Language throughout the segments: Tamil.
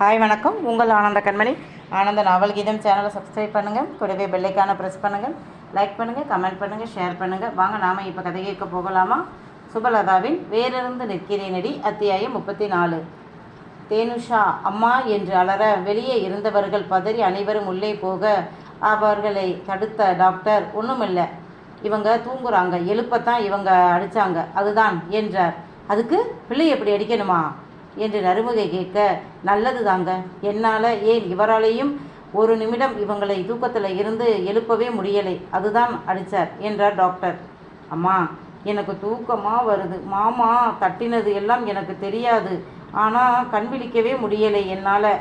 ஹாய் வணக்கம். உங்கள் ஆனந்த கண்மணி. ஆனந்த நாவல் கீதம் சேனலை சப்ஸ்கிரைப் பண்ணுங்கள் கூடவே பெல்லைக்கான ப்ரெஸ் பண்ணுங்கள் லைக் பண்ணுங்கள் கமெண்ட் பண்ணுங்கள் ஷேர் பண்ணுங்கள் வாங்க நாம் இப்போ கதை கேட்க போகலாமா? சுபலதாவின் வேறிருந்து நிற்கிறேனடி அத்தியாயம் முப்பத்தி நாலு தேனுஷா அம்மா என்று அலற வெளியே இருந்தவர்கள் பதறி அனைவரும் உள்ளே போக அவர்களை தடுத்த டாக்டர் ஒன்றுமில்லை இவங்க தூங்குறாங்க. எழுப்பத்தான் இவங்க அடித்தாங்க அதுதான் என்றார். அதுக்கு பிள்ளை எப்படி அடிக்கணுமா? என்று நறுமுகை கேட்க நல்லது தாங்க. என்னால் ஏன் இவராலேயும் ஒரு நிமிடம் இவங்களை தூக்கத்தில் இருந்து எழுப்பவே முடியலை. அதுதான் அடித்தார் என்றார் டாக்டர். அம்மா எனக்கு தூக்கமாக வருது. மாமா தட்டினது எல்லாம் எனக்கு தெரியாது. ஆனால் கண் விழிக்கவே முடியலை என்னால்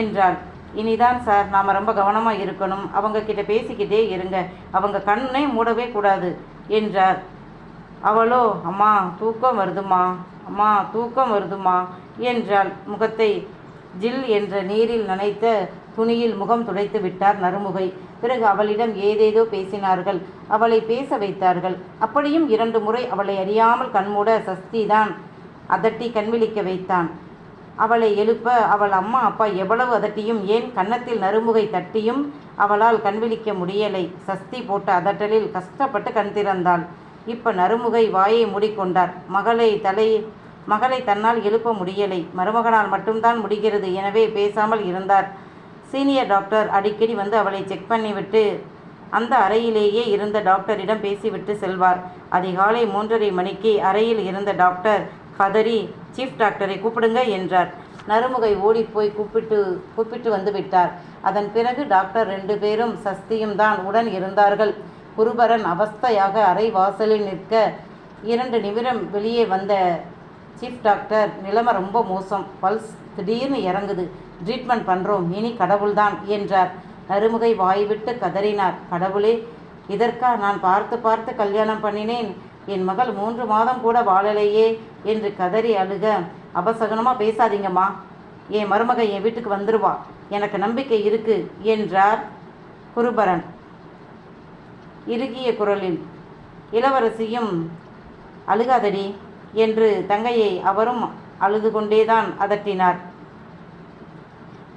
என்றாள் இனிதான் சார் நாம் ரொம்ப கவனமாக இருக்கணும். அவங்க கிட்ட பேசிக்கிட்டே இருங்க. அவங்க கண்ணை மூடவே கூடாது என்றார். அவளோ அம்மா தூக்கம் வருதுமா அம்மா தூக்கம் வருதுமா என்றாள் முகத்தை ஜில் என்ற நீரில் நனைத்த துணியில் முகம் துடைத்து விட்டார் நறுமுகை. பிறகு அவளிடம் ஏதேதோ பேசினார்கள். அவளை பேச வைத்தார்கள். அப்படியும் இரண்டு முறை அவளை அறியாமல் கண்மூட சஸ்திதான் அதட்டி கண்விழிக்க வைத்தான். அவளை எழுப்ப அவள் அம்மா அப்பா எவ்வளவு அதட்டியும் ஏன் கன்னத்தில் நறுமுகை தட்டியும் அவளால் கண்விழிக்க முடியலை. சஸ்தி போட்ட அதட்டலில் கஷ்டப்பட்டு கண் திறந்தாள். இப்ப நறுமுகை வாயை மூடிக்கொண்டார். மகளை தலை மகளை தன்னால் எழுப்ப முடியலை. மருமகனால் மட்டும்தான் முடிகிறது. எனவே பேசாமல் இருந்தார். சீனியர் டாக்டர் அடிக்கடி வந்து அவளை செக் பண்ணிவிட்டு அந்த அறையிலேயே இருந்த டாக்டரிடம் பேசிவிட்டு செல்வார். அதிகாலை மூன்றரை மணிக்கு அறையில் இருந்த டாக்டர் கதறி சீஃப் டாக்டரை கூப்பிடுங்க என்றார். நறுமுகை ஓடிப்போய் கூப்பிட்டு கூப்பிட்டு வந்து விட்டார். அதன் பிறகு டாக்டர் ரெண்டு பேரும் சஸ்தியும் தான் உடன் இருந்தார்கள். குருபரன் அவஸ்தையாக அறை வாசலில் நிற்க இரண்டு நிமிடம் வெளியே வந்த சீஃப் டாக்டர் நிலைமை ரொம்ப மோசம். பல்ஸ் திடீர்னு இறங்குது. ட்ரீட்மெண்ட் பண்ணுறோம் இனி கடவுள்தான் என்றார். நறுமுகை வாய்விட்டு கதறினார். கடவுளே இதற்கா நான் பார்த்து பார்த்து கல்யாணம் பண்ணினேன். என் மகள் மூன்று மாதம் கூட வாழலையே என்று கதறி அழுக. அபசகனமாக பேசாதீங்கம்மா. என் மருமக என் வீட்டுக்கு வந்துருவா. எனக்கு நம்பிக்கை இருக்கு என்றார் குருபரன். இறுகிய குரலில் இளவரசியும் அழுகாதடி. என்று தங்கையை அவரும் அழுது கொண்டேதான் அதட்டினார்.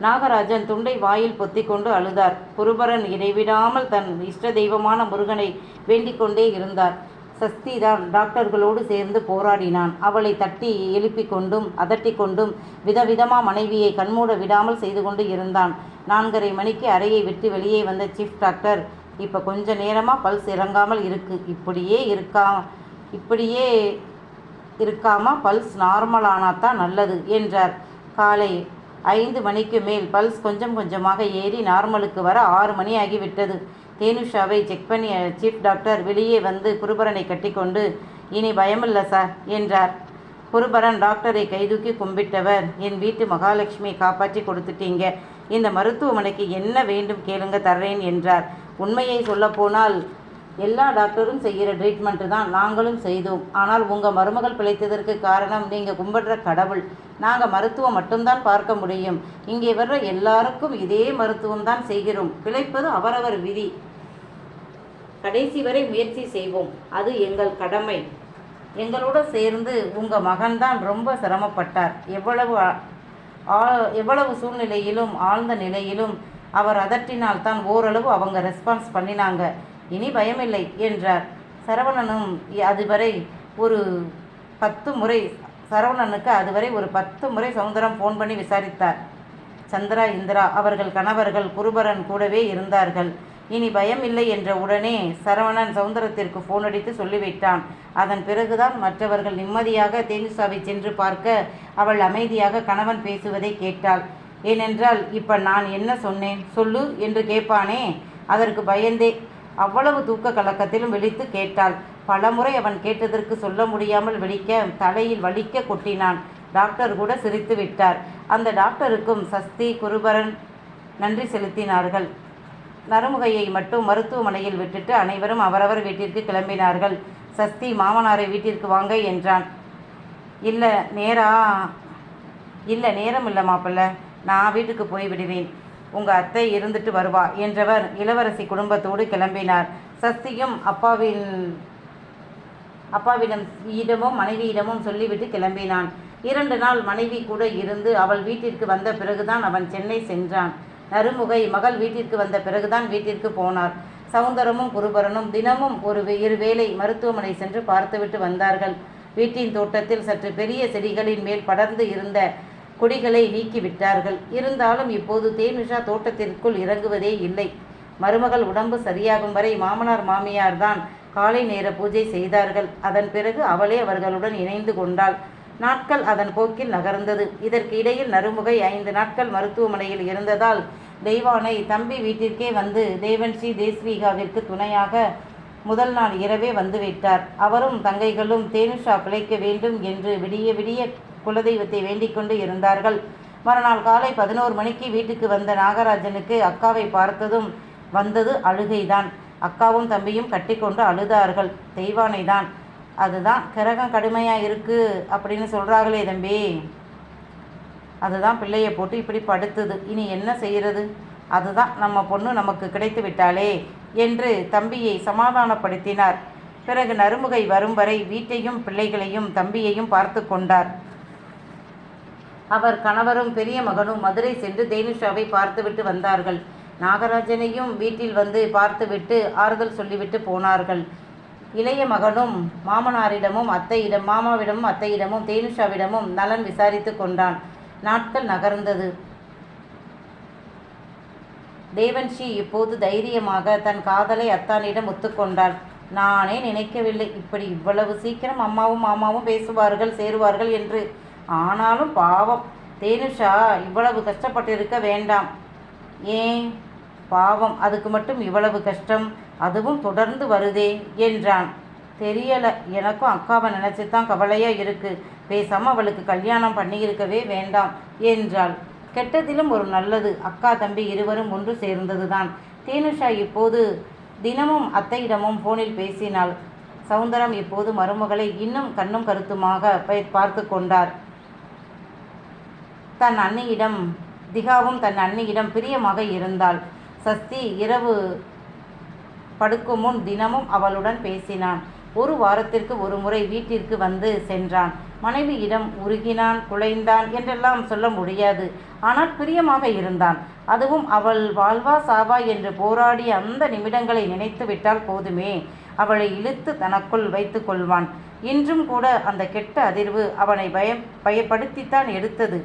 நாகராஜன் துண்டை வாயில் பொத்திக்கொண்டு அழுதார். குருபரன் இடைவிடாமல் தன் இஷ்ட தெய்வமான முருகனை வேண்டிக் கொண்டே இருந்தார். சஸ்திதான் டாக்டர்களோடு சேர்ந்து போராடினான். அவளை தட்டி எழுப்பிக் கொண்டும் அதட்டி கொண்டும் விதவிதமா மனைவியை கண்மூட விடாமல் செய்து கொண்டு இருந்தான். நான்கரை மணிக்கு அறையை விட்டு வெளியே வந்த சீஃப் டாக்டர் இப்போ கொஞ்ச நேரமாக பல்ஸ் இறங்காமல் இருக்கு. இப்படியே இருக்கா இப்படியே இருக்காமல் பல்ஸ் நார்மலானால் தான் நல்லது என்றார். காலை ஐந்து மணிக்கு மேல் பல்ஸ் கொஞ்சம் கொஞ்சமாக ஏறி நார்மலுக்கு வர ஆறு மணி ஆகிவிட்டது. தேனுஷாவை செக் பண்ணி சீஃப் டாக்டர் வெளியே வந்து குருபரனை கட்டிக்கொண்டு இனி பயமில்லை சார் என்றார். குருபரன் டாக்டரை கைதூக்கி கும்பிட்டவர். என் வீட்டு மகாலட்சுமியை காப்பாற்றி கொடுத்துட்டீங்க. இந்த மருத்துவமனைக்கு என்ன வேண்டும் கேளுங்க தர்றேன் என்றார். உண்மையை சொல்லப்போனால் எல்லா டாக்டரும் செய்கிற ட்ரீட்மெண்ட்டு தான் நாங்களும் செய்தோம். ஆனால் உங்கள் மருமகள் பிழைத்ததற்கு காரணம் நீங்கள் கும்பிடுற கடவுள். நாங்கள் மருத்துவம் மட்டும்தான் பார்க்க முடியும். இங்கே வர்ற எல்லாருக்கும் இதே மருத்துவம் தான் செய்கிறோம். பிழைப்பது அவரவர் விதி. கடைசி வரை முயற்சி செய்வோம். அது எங்கள் கடமை. எங்களோட சேர்ந்து உங்கள் மகன்தான் ரொம்ப சிரமப்பட்டார். எவ்வளவு ஆ- ஆ- எவ்வளவு சூழ்நிலையிலும் ஆழ்ந்த நிலையிலும் அவர் அதட்டினால் தான் ஓரளவு அவங்க ரெஸ்பான்ஸ் பண்ணினாங்க. இனி பயமில்லை என்றார். சரவணனும் அதுவரை ஒரு பத்து முறை சரவணனுக்கு அதுவரை ஒரு பத்து முறை சௌந்தரம் ஃபோன் பண்ணி விசாரித்தார். சந்திரா இந்திரா அவர்கள் கணவர்கள் குருபரன் கூடவே இருந்தார்கள். இனி பயம் இல்லை என்ற உடனே சரவணன் சவுந்தரத்திற்கு ஃபோன் அடித்து சொல்லிவிட்டான். அதன் பிறகுதான் மற்றவர்கள் நிம்மதியாக தேனிசாவை சென்று பார்க்க அவள் அமைதியாக கணவன் பேசுவதை கேட்டாள். ஏனென்றால் இப்ப நான் என்ன சொன்னேன்? சொல்லு என்று கேட்பானே? அதற்கு பயந்தே அவ்வளவு தூக்க கலக்கத்திலும் விழித்து கேட்டாள். பலமுறை அவன் கேட்டதற்கு சொல்ல முடியாமல் விழிக்க தலையில் வலிக்க கொட்டினான். டாக்டர் கூட சிரித்து விட்டார். அந்த டாக்டருக்கும் சஸ்தி குருபரன் நன்றி செலுத்தினார்கள். நறுமுகையை மட்டும் மருத்துவமனையில் விட்டுட்டு அனைவரும் அவரவர் வீட்டிற்கு கிளம்பினார்கள். சஸ்தி மாமனாரை வீட்டிற்கு வாங்க என்றான். இல்லை நேரா இல்லை நேரம் இல்லை மாப்பிள்ள. நான் வீட்டுக்கு போய் விடுவேன். உங்கள் அத்தை இருந்துட்டு வருவா என்றவர் இளவரசி குடும்பத்தோடு கிளம்பினார். சஸ்தியும் அப்பாவின் அப்பாவிடம் இடமும் மனைவியிடமும் சொல்லிவிட்டு கிளம்பினான். இரண்டு நாள் மனைவி கூட இருந்து அவள் வீட்டிற்கு வந்த பிறகுதான் அவன் சென்னை சென்றான். நறுமுகை மகள் வீட்டிற்கு வந்த பிறகுதான் வீட்டிற்கு போனார். சவுந்தரமும் குருபரனும் தினமும் ஒரு இருவேளை மருத்துவமனை சென்று பார்த்துவிட்டு வந்தார்கள். வீட்டின் தோட்டத்தில் சற்று பெரிய செடிகளின் மேல் படர்ந்து இருந்த கொடிகளை நீக்கிவிட்டார்கள். இருந்தாலும் இப்போது தேனுஷா தோட்டத்திற்குள் இறங்குவதே இல்லை. மருமகள் உடம்பு சரியாகும் வரை மாமனார் மாமியார் தான் காலை நேர பூஜை செய்தார்கள். அதன் பிறகு அவளே அவர்களுடன் இணைந்து கொண்டாள். நாட்கள் அதன் போக்கில் நகர்ந்தது. இதற்கு இடையில் நறுமுகை ஐந்து நாட்கள் மருத்துவமனையில் இருந்ததால் தெய்வானை தம்பி வீட்டிற்கே வந்து தேவன்ஸ்ரீ தேஸ்விகாவிற்கு துணையாக முதல் நாள் இரவே வந்துவிட்டார். அவரும் தங்கைகளும் தேனுஷா பிழைக்க வேண்டும் என்று விடிய விடிய குலதெய்வத்தை வேண்டிக் கொண்டு இருந்தார்கள். மறுநாள் காலை பதினோரு மணிக்கு வீட்டுக்கு வந்த நாகராஜனுக்கு அக்காவை பார்த்ததும் வந்தது அழுகைதான். அக்காவும் தம்பியும் கட்டிக்கொண்டு அழுதார்கள். தெய்வானை தான் அதுதான் கிரகம் கடுமையாக இருக்கு அப்படின்னு சொல்கிறாங்களே தம்பி. அதுதான் பிள்ளையை போட்டு இப்படி படுத்துது. இனி என்ன செய்கிறது அதுதான் நம்ம பொண்ணு நமக்கு கிடைத்து விட்டாளே என்று தம்பியை சமாதானப்படுத்தினார். பிறகு நறுமுகை வரும் வரை வீட்டையும் பிள்ளைகளையும் தம்பியையும் பார்த்து கொண்டார். அவர் கணவரும் பெரிய மகனும் மதுரை சென்று தேனுஷாவை பார்த்துவிட்டு வந்தார்கள். நாகராஜனையும் வீட்டில் வந்து பார்த்துவிட்டு ஆறுதல் சொல்லிவிட்டு போனார்கள். இளைய மகனும் மாமனாரிடமும் அத்தையிடம் மாமாவிடமும் அத்தையிடமும் தேனுஷாவிடமும் நலன் விசாரித்து கொண்டான். நாட்கள் நகர்ந்தது. தேவன்ஷி இப்போது தைரியமாக தன் காதலை அத்தானிடம் ஒத்துக்கொண்டாள். நானே நினைக்கவில்லை இப்படி இவ்வளவு சீக்கிரம் அம்மாவும் மாமாவும் பேசுவார்கள் சேருவார்கள் என்று ஆனாலும் பாவம். தேனுஷா இவ்வளவு கஷ்டப்பட்டிருக்க வேண்டாம். ஏன்? பாவம் அதுக்கு மட்டும் இவ்வளவு கஷ்டம் அதுவும் தொடர்ந்து வருதே என்றான். தெரியலை எனக்கும் அக்காவை நினச்சி தான் கவலையாக இருக்குது பேசாமல் அவளுக்கு கல்யாணம் பண்ணியிருக்கவே வேண்டாம் என்றாள். கெட்டதிலும் ஒரு நல்லது அக்கா தம்பி இருவரும் ஒன்று சேர்ந்தது தான் தேனுஷா இப்போது தினமும் அத்தையிடமும் ஃபோனில் பேசினாள். சவுந்தரம் இப்போது மருமகளை இன்னும் கண்ணும் கருத்துமாக பார்த்து கொண்டார். தன் அண்ணியிடம் திகாவும் தன் அண்ணியிடம் பிரியமாக இருந்தாள். சஸ்தி இரவு படுக்கும் முன் தினமும் அவளுடன் பேசினான். ஒரு வாரத்திற்கு ஒரு முறை வீட்டிற்கு வந்து சென்றான். மனைவியிடம் உருகினான் குலைந்தான் என்றெல்லாம் சொல்ல முடியாது. ஆனால் பிரியமாக இருந்தான். அதுவும் அவள் வாழ்வா சாவா என்று போராடிய அந்த நிமிடங்களை நினைத்து விட்டால் போதுமே. அவளை இழுத்து தனக்குள் வைத்து கொள்வான். இன்றும் கூட அந்த கெட்ட அதிர்வு அவனை பயம் பயப்படுத்தித்தான் எடுத்தது.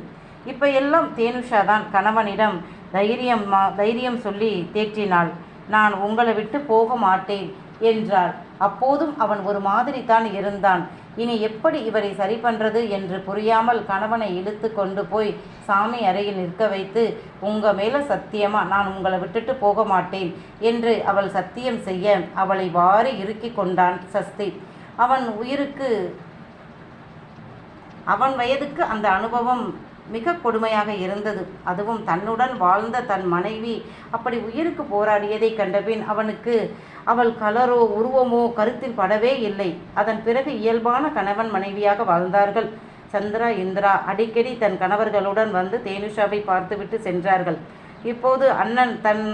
இப்போ எல்லாம் தேனுஷா தான் கணவனிடம் தைரியம் மா- தைரியம் சொல்லி தேற்றினாள். நான் உங்களை விட்டு போக மாட்டேன் என்றாள். அப்போதும் அவன் ஒரு மாதிரி தான் இருந்தான். இனி எப்படி இவரை சரி பண்ணுறது என்று புரியாமல் கணவனை இழுத்து கொண்டு போய் சாமி அறையில் நிற்க வைத்து உங்க மேலே சத்தியமாக நான் உங்களை விட்டுட்டு போக மாட்டேன் என்று அவள் சத்தியம் செய்ய அவளை வாரி இறுக்கி கொண்டான் சஸ்தி. அவன் உயிருக்கு அவன் வயதுக்கு அந்த அனுபவம் மிக கொடுமையாக இருந்தது. அதுவும் தன்னுடன் வாழ்ந்த தன் மனைவி அப்படி உயிருக்கு போராடியதை கண்டபின் அவனுக்கு அவள் கலரோ உருவமோ கருத்தில் படவே இல்லை. அதன் பிறகு இயல்பான கணவன் மனைவியாக வாழ்ந்தார்கள். சந்திரா இந்திரா அடிக்கடி தன் கணவர்களுடன் வந்து தேனுஷாவை பார்த்துவிட்டு சென்றார்கள். இப்போது அண்ணன் தன்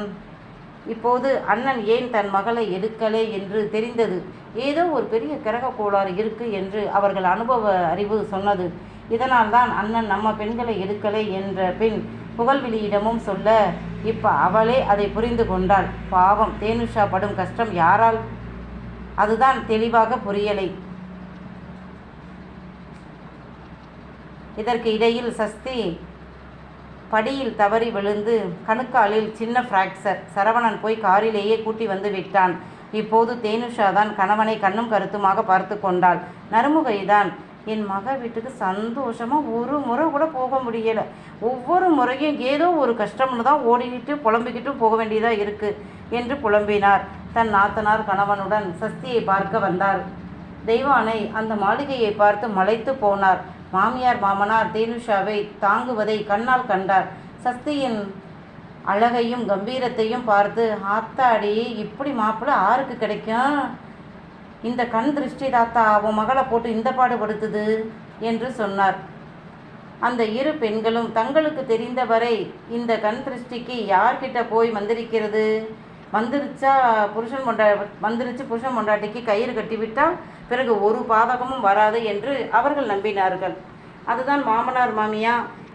இப்போது அண்ணன் ஏன் தன் மகளை எடுக்கலே என்று தெரிந்தது? ஏதோ ஒரு பெரிய கிரக கோளாறு இருக்கு என்று அவர்கள் அனுபவ அறிவு சொன்னது. இதனால் தான் அண்ணன் நம்ம பெண்களை எடுக்கலை என்ற பின் புகழ்விழியிடமும் சொல்ல இப்ப அவளே அதை புரிந்து கொண்டாள். பாவம் தேனுஷா படும் கஷ்டம் யாரால்? அதுதான் தெளிவாக புரியலை. இதற்கு இடையில் சஸ்தி படியில் தவறி விழுந்து கணுக்காலில் சின்ன ஃப்ராக்சர் சரவணன் போய் காரிலேயே கூட்டி வந்து விட்டான். இப்போது தேனுஷா தான் கணவனை கண்ணும் கருத்துமாக பார்த்து கொண்டாள். நறுமுகைதான் என் மக வீட்டுக்கு சந்தோஷமாக ஒரு முறை கூட போக முடியலை. ஒவ்வொரு முறையும் ஏதோ ஒரு கஷ்டம்னு தான் ஓடிக்கிட்டு புலம்பிக்கிட்டு போக வேண்டியதாக இருக்குது என்று புலம்பினார். தன் நாத்தனார் கணவனுடன் சஸ்தியை பார்க்க வந்தார். தெய்வானை அந்த மாளிகையை பார்த்து மலைத்து போனார். மாமியார் மாமனார் தேனுஷாவை தாங்குவதை கண்ணால் கண்டார். சஸ்தியின் அழகையும் கம்பீரத்தையும் பார்த்து ஆத்தாடி இப்படி மாப்பிள்ளை ஆருக்கு கிடைக்கும்? இந்த கண் திருஷ்டி தாத்தா அவன் மகளை போட்டு இந்த பாடுபடுத்துது என்று சொன்னார். அந்த இரு பெண்களும் தங்களுக்கு தெரிந்தவரை இந்த கண் திருஷ்டிக்கு யார்கிட்ட போய் வந்திருக்கிறது? வந்துருச்சா புருஷன் மொண்டா வந்துருச்சு புருஷன் மொண்டாட்டிக்கு கயிறு கட்டிவிட்டால் பிறகு ஒரு பாதகமும் வராது என்று அவர்கள் நம்பினார்கள். அதுதான் மாமனார் மாமியா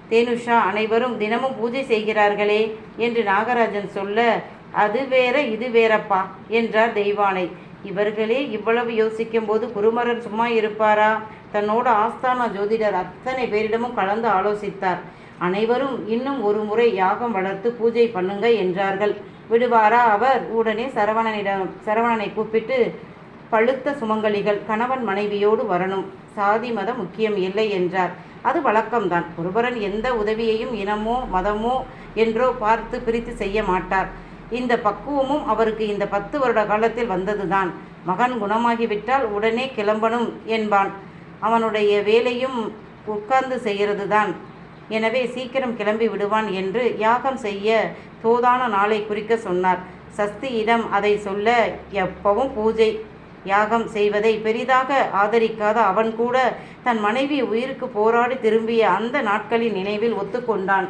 தேனுஷா அனைவரும் தினமும் பூஜை செய்கிறார்களே என்று நாகராஜன் சொல்ல அது வேற இது வேறப்பா என்றார் தெய்வானை. இவர்களே இவ்வளவு யோசிக்கும் போது குருமரன் சும்மா இருப்பாரா? தன்னோட ஆஸ்தான ஜோதிடர் அத்தனை பேரிடமும் கலந்து ஆலோசித்தார். அனைவரும் இன்னும் ஒரு முறை யாகம் வளர்த்து பூஜை பண்ணுங்க என்றார்கள். விடுவாரா அவர்? உடனே சரவணனிடம் சரவணனை கூப்பிட்டு பழுத்த சுமங்கலிகள் கணவன் மனைவியோடு வரணும். சாதி மதம் முக்கியம் இல்லை என்றார். அது வழக்கம்தான். ஒருவரன் எந்த உதவியையும் இனமோ மதமோ என்றோ பார்த்து பிரித்து செய்ய மாட்டார். இந்த பக்குவமும் அவருக்கு இந்த பத்து வருட காலத்தில் வந்ததுதான். மகன் குணமாகிவிட்டால் உடனே கிளம்பணும் என்பான். அவனுடைய வேலையும் உட்கார்ந்து செய்கிறது தான் எனவே சீக்கிரம் கிளம்பி விடுவான் என்று யாகம் செய்ய தோதான நாளை குறிக்க சொன்னார். சஸ்தியிடம் அதை சொல்ல எப்பவும் பூஜை யாகம் செய்வதை பெரிதாக ஆதரிக்காத அவன் கூட தன் மனைவி உயிருக்கு போராடி திரும்பிய அந்த நாட்களின் நினைவில் ஒத்துக்கொண்டான்.